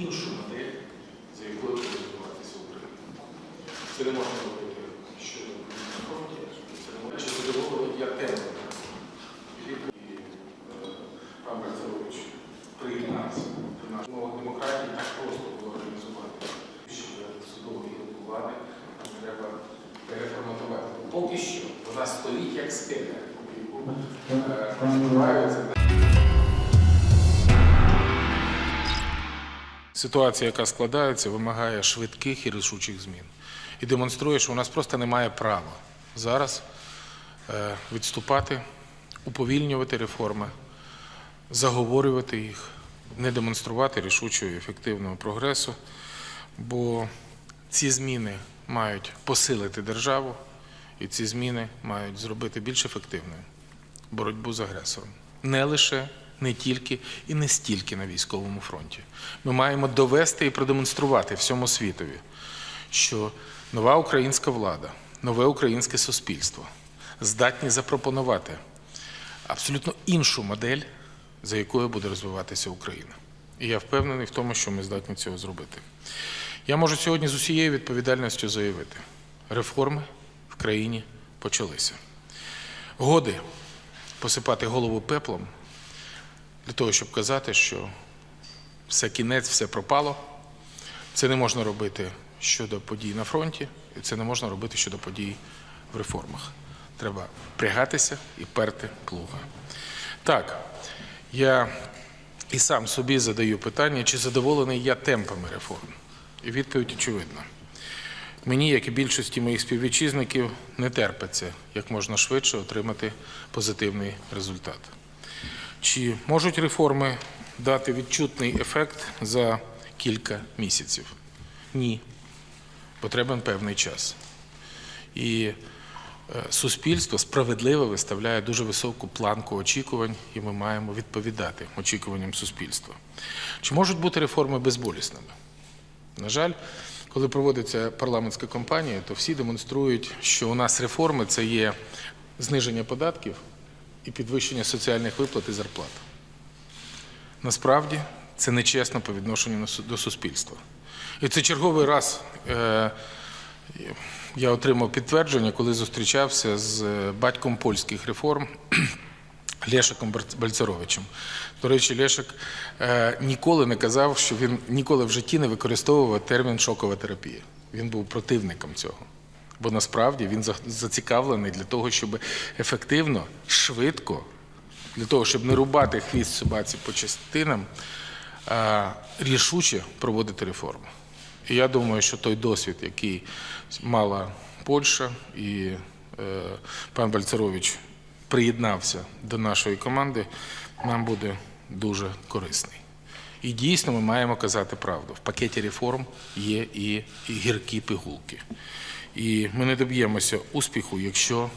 іншу модель, за якою буде розвиватися Україна. Це не можна робити щодо на фронті, це не можна чи задоволено я темами. І е, пан Бальцерович приєднався до нашої мови демократії, так просто було організувати. Щоб судової гілки влади нам треба переформатувати. Поки що вона стоїть як скеля, яку е, Ситуація, яка складається, вимагає швидких і рішучих змін. І демонструє, що у нас просто немає права зараз е, відступати, уповільнювати реформи, заговорювати їх, не демонструвати рішучого і ефективного прогресу, бо ці зміни мають посилити державу, і ці зміни мають зробити більш ефективною боротьбу з агресором. Не лише, не тільки і не стільки на військовому фронті. Ми маємо довести і продемонструвати всьому світові, що нова українська влада, нове українське суспільство здатні запропонувати абсолютно іншу модель, за якою буде розвиватися Україна. І я впевнений в тому, що ми здатні цього зробити. Я можу сьогодні з усією відповідальністю заявити: реформи в країні почалися. Годи посипати голову пеплом для того, щоб казати, що все кінець, все пропало. Це не можна робити щодо подій на фронті, і це не можна робити щодо подій в реформах. Треба впрягатися і перти плуга. Так, я і сам собі задаю питання, чи задоволений я темпами реформ. І відповідь очевидна. Мені, як і більшості моїх співвітчизників, не терпиться як можна швидше отримати позитивний результат. Чи можуть реформи дати відчутний ефект за кілька місяців? Ні. Потрібен певний час. І е, суспільство справедливо виставляє дуже високу планку очікувань, і ми маємо відповідати очікуванням суспільства. Чи можуть бути реформи безболісними? На жаль, коли проводиться парламентська кампанія, то всі демонструють, що у нас реформи це є зниження податків і підвищення соціальних виплат і зарплат. Насправді це нечесно по відношенню до суспільства. І це черговий раз е, я отримав підтвердження, коли зустрічався з е, батьком польських реформ Лешиком Бальцеровичем. До речі, Лешик е, ніколи не казав, що він ніколи в житті не використовував термін шокова терапія. Він був противником цього. Бо насправді він зацікавлений для того, щоб ефективно, швидко, для того, щоб не рубати хвіст собаці по частинам, рішуче проводити реформи. І я думаю, що той досвід, який мала Польща і е, пан Бальцерович приєднався до нашої команди, нам буде дуже корисний. І дійсно ми маємо казати правду. В пакеті реформ є і, гіркі пигулки. І ми не доб'ємося успіху, якщо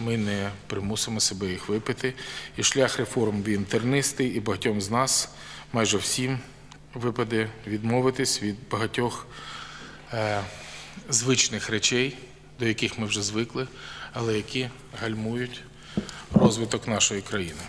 ми не примусимо себе їх випити. І шлях реформ він тернистий, і багатьом з нас, майже всім, випаде відмовитись від багатьох е, звичних речей, до яких ми вже звикли, але які гальмують розвиток нашої країни.